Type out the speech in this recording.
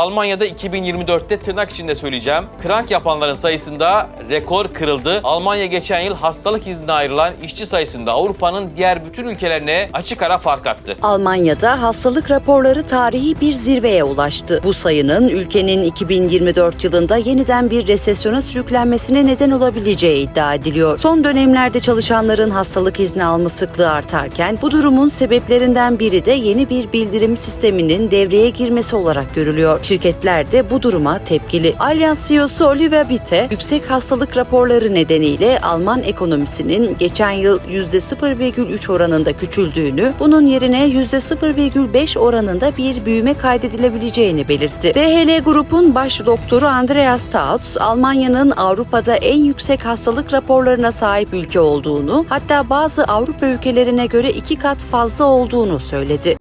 Almanya'da 2024'te tırnak içinde söyleyeceğim. Krank yapanların sayısında rekor kırıldı. Almanya geçen yıl hastalık iznine ayrılan işçi sayısında Avrupa'nın diğer bütün ülkelerine açık ara fark attı. Almanya'da hastalık raporları tarihi bir zirveye ulaştı. Bu sayının ülkenin 2024 yılında yeniden bir resesyona sürüklenmesine neden olabileceği iddia ediliyor. Son dönemlerde çalışanların hastalık izni alma sıklığı artarken bu durumun sebeplerinden biri de yeni bir bildirim sisteminin devreye girmesi olarak görülüyor. Şirketler de bu duruma tepkili. Allianz CEO'su Oliver Bitte, yüksek hastalık raporları nedeniyle Alman ekonomisinin geçen yıl %0,3 oranında küçüldüğünü, bunun yerine %0,5 oranında bir büyüme kaydedilebileceğini belirtti. DHL Grup'un baş doktoru Andreas Tautz, Almanya'nın Avrupa'da en yüksek hastalık raporlarına sahip ülke olduğunu, hatta bazı Avrupa ülkelerine göre iki kat fazla olduğunu söyledi.